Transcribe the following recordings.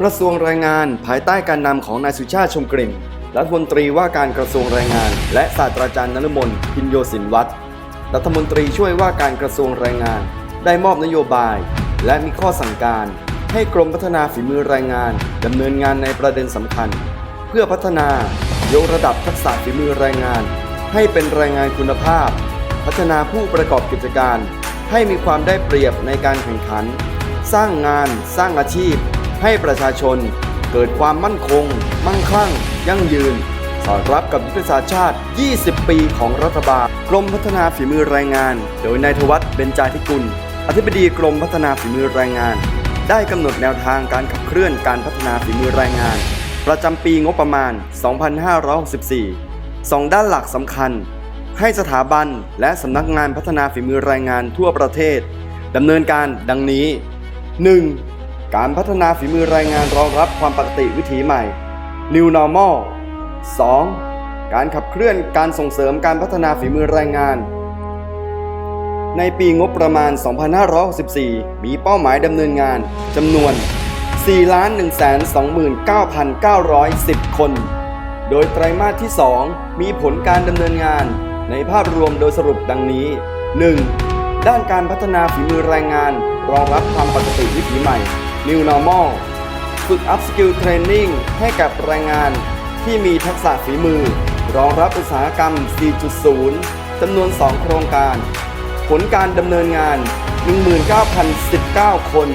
กระทรวงแรงงานภายใต้การนำของนายสุชาติชมกลิ่นรัฐมนตรีว่าการกระทรวงแรงงาน และศาสตราจารย์นฤมลพินโยสินวัตรรัฐมนตรีช่วยว่าการกระทรวงแรงงาน ได้มอบนโยบาย และมีข้อสั่งการ ให้กรมพัฒนาฝีมือแรงงานดำเนินงานในประเด็นสำคัญ เพื่อพัฒนายกระดับทักษะฝีมือแรงงาน ให้เป็นแรงงานคุณภาพ พัฒนาผู้ประกอบกิจการ ให้มีความได้เปรียบในการแข่งขัน สร้างงาน สร้างอาชีพ ให้ประชาชนเกิดความมั่นคง มั่งคั่ง ยั่งยืน สอดรับกับยุทธศาสตร์ชาติ 20 ปีของรัฐบาล กรมพัฒนาฝีมือแรงงาน โดยนายทวัฒน์เบญจาธิกุล อธิบดีกรมพัฒนาฝีมือแรงงาน ได้กำหนดแนวทางการขับเคลื่อนการพัฒนาฝีมือแรงงาน ประจำปีงบประมาณ 2564สองด้านหลักสำคัญ ให้สถาบันและสำนักงานพัฒนาฝีมือแรงงานทั่วประเทศดำเนินการดังนี้ 1. การพัฒนาฝีมือแรงงานรองรับความปกติวิถีใหม่ New Normal 2. การขับเคลื่อนการส่งเสริมการพัฒนาฝีมือแรงงาน ในปีงบประมาณ 2564 มีเป้าหมายดำเนินงานจำนวน 4,129,910 คน โดยไตรมาสที่ 2 มีผลการดำเนินงานในภาพรวมโดยสรุปดังนี้ 1. ด้านการพัฒนาฝีมือแรงงาน รองรับความปกติวิถีใหม่ New Normal ฝึก Upskill Training ให้กับแรงงานที่มีทักษะฝีมือ รองรับอุตสาหกรรม 4.0 จำนวน 2 โครงการ ผลการดำเนินงาน 19,019 คน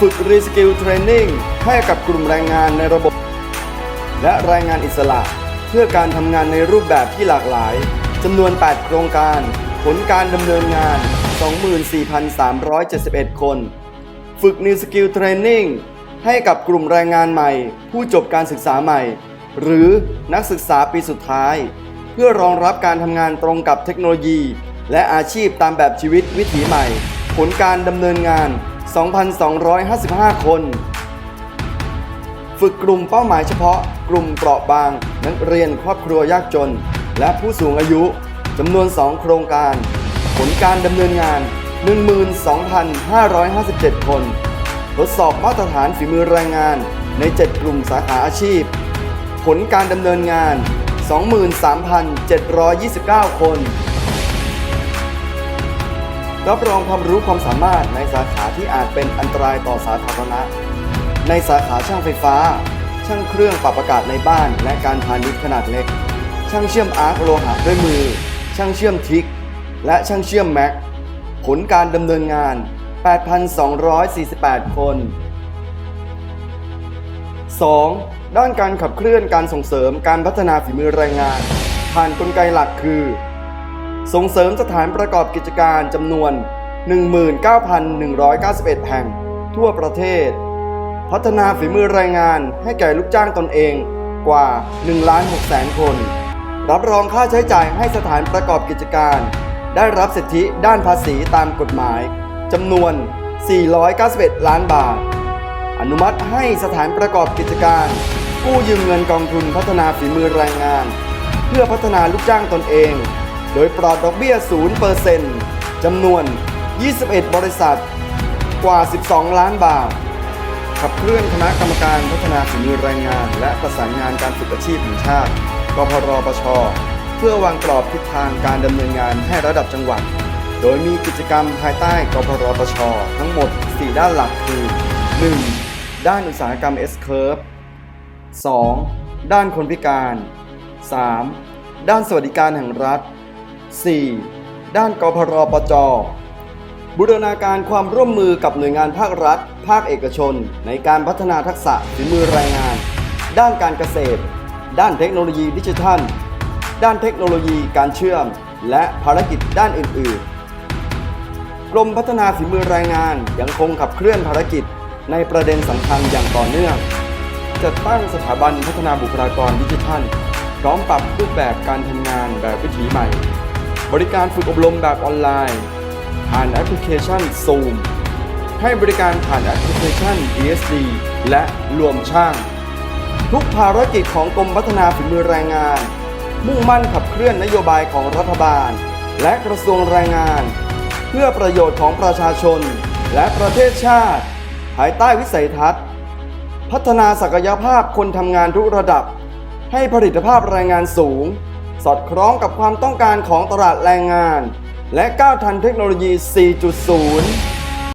ฝึก Reskill Training ให้กับกลุ่มแรงงานในระบบ และแรงงานอิสระ เพื่อการทำงานในรูปแบบที่หลากหลายจำนวน 8 โครงการ ผลการดำเนินงาน 24,371 คน ฝึก New Skill Training ให้กับกลุ่มแรงงานใหม่ ผู้จบการศึกษาใหม่ หรือนักศึกษาปีสุดท้าย เพื่อรองรับการทำงานตรงกับเทคโนโลยี และอาชีพตามแบบชีวิตวิถีใหม่ ผลการดำเนินงาน 2,255 คน ฝึกกลุ่มเป้าหมายเฉพาะ กลุ่มเปราะบาง นักเรียนครอบครัวยากจน และผู้สูงอายุจำนวน 2 โครงการ ผลการดำเนินงาน 12,557 คน ทดสอบมาตรฐานฝีมือแรงงานใน 7 กลุ่มสาขาอาชีพ ผลการดำเนินงาน 23,729 คน รับรองความรู้ความสามารถในสาขาที่อาจเป็นอันตรายต่อสาธารณะ ในสาขาช่างไฟฟ้า ช่างเครื่องปรับอากาศในบ้านและการพาณิชย์ขนาดเล็ก ช่างเชื่อมอาร์คโลหะด้วยมือ ช่างเชื่อมทิก และช่างเชื่อมแม็ก ผลการดำเนินงาน 8,248 คน 2. ด้านการขับเคลื่อนการส่งเสริมการพัฒนาฝีมือแรงงาน ผ่านกลไกหลักคือ ส่งเสริมสถานประกอบกิจการจำนวน 19,191 แห่ง ทั่วประเทศ พัฒนาฝีมือแรงงานให้แก่ลูกจ้างตนเองกว่า1ล้าน6แสนคน รับรองค่าใช้จ่ายให้สถานประกอบกิจการ ได้รับสิทธิด้านภาษีตามกฎหมายจำนวน 491 ล้านบาท อนุมัติให้สถานประกอบกิจการ กู้ยืมเงินกองทุนพัฒนาฝีมือแรงงาน เพื่อพัฒนาลูกจ้างตนเอง โดยปลอดดอกเบี้ย 0%จำนวน 21 บริษัท กว่า 12 ล้านบาทขับเคลื่อนคณะกรรมการพัฒนาฝีมือแรงงาน และประสานงานการฝึกอาชีพแห่งชาติ กพรปช เพื่อวางกรอบทิศทางการดำเนินงานให้ระดับจังหวัด โดยมีกิจกรรมภายใต้กพรปชทั้งหมด 4 ด้านหลักคือ 1. ด้านอุตสาหกรรม S-Curve 2. ด้านคนพิการ 3. ด้านสวัสดิการแห่งรัฐ 4. ด้านกพรปจ บูรณาการความร่วมมือกับหน่วยงานภาครัฐ ภาคเอกชน ในการพัฒนาทักษะฝีมือแรงงาน ด้านการเกษตร ด้านเทคโนโลยีดิจิทัล ด้านเทคโนโลยีการเชื่อม และภารกิจด้านอื่น ๆ กรมพัฒนาฝีมือแรงงานยังคงขับเคลื่อนภารกิจในประเด็นสำคัญอย่างต่อเนื่องจัดตั้งสถาบันพัฒนาบุคลากรดิจิทัล พร้อมปรับรูปแบบการทำงานแบบวิถีใหม่ บริการฝึกอบรมแบบออนไลน์ ผ่านแอปพลิเคชัน Zoom ให้บริการผ่านแอปพลิเคชัน DSD และรวมช่าง ทุกภารกิจของกรมพัฒนาฝีมือแรงงาน มุ่งมั่นขับเคลื่อนนโยบายของรัฐบาล และกระทรวงแรงงาน เพื่อประโยชน์ของประชาชน และประเทศชาติ ภายใต้วิสัยทัศน์ พัฒนาศักยภาพคนทำงานทุกระดับ ให้ผลิตภาพแรงงานสูง สอดคล้องกับความต้องการของตลาดแรงงาน และก้าวทันเทคโนโลยี 4.0